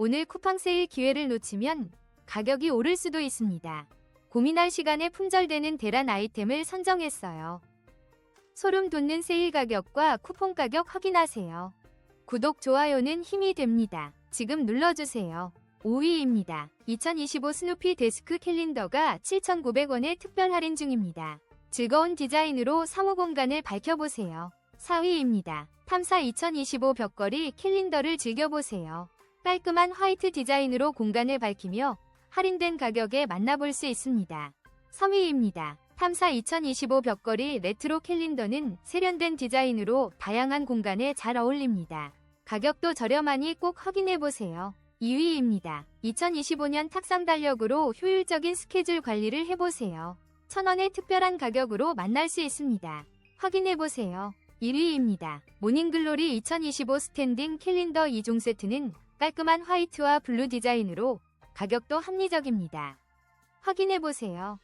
오늘 쿠팡 세일 기회를 놓치면 가격이 오를 수도 있습니다. 고민할 시간에 품절되는 대란 아이템을 선정했어요. 소름 돋는 세일 가격과 쿠폰 가격 확인하세요. 구독, 좋아요는 힘이 됩니다. 지금 눌러주세요. 5위입니다. 2025 스누피 데스크 캘린더가 7,900원에 특별 할인 중입니다. 즐거운 디자인으로 사무 공간을 밝혀보세요. 4위입니다. 탐사 2025 벽걸이 캘린더를 즐겨보세요. 깔끔한 화이트 디자인으로 공간을 밝히며 할인된 가격에 만나볼 수 있습니다. 3위입니다. 탐사 2025 벽걸이 레트로 캘린더는 세련된 디자인으로 다양한 공간에 잘 어울립니다. 가격도 저렴하니 꼭 확인해보세요. 2위입니다. 2025년 탁상 달력으로 효율적인 스케줄 관리를 해보세요. 천원의 특별한 가격으로 만날 수 있습니다. 확인해보세요. 1위입니다. 모닝글로리 2025 스탠딩 캘린더 2종 세트는 깔끔한 화이트와 블루 디자인으로 가격도 합리적입니다. 확인해보세요.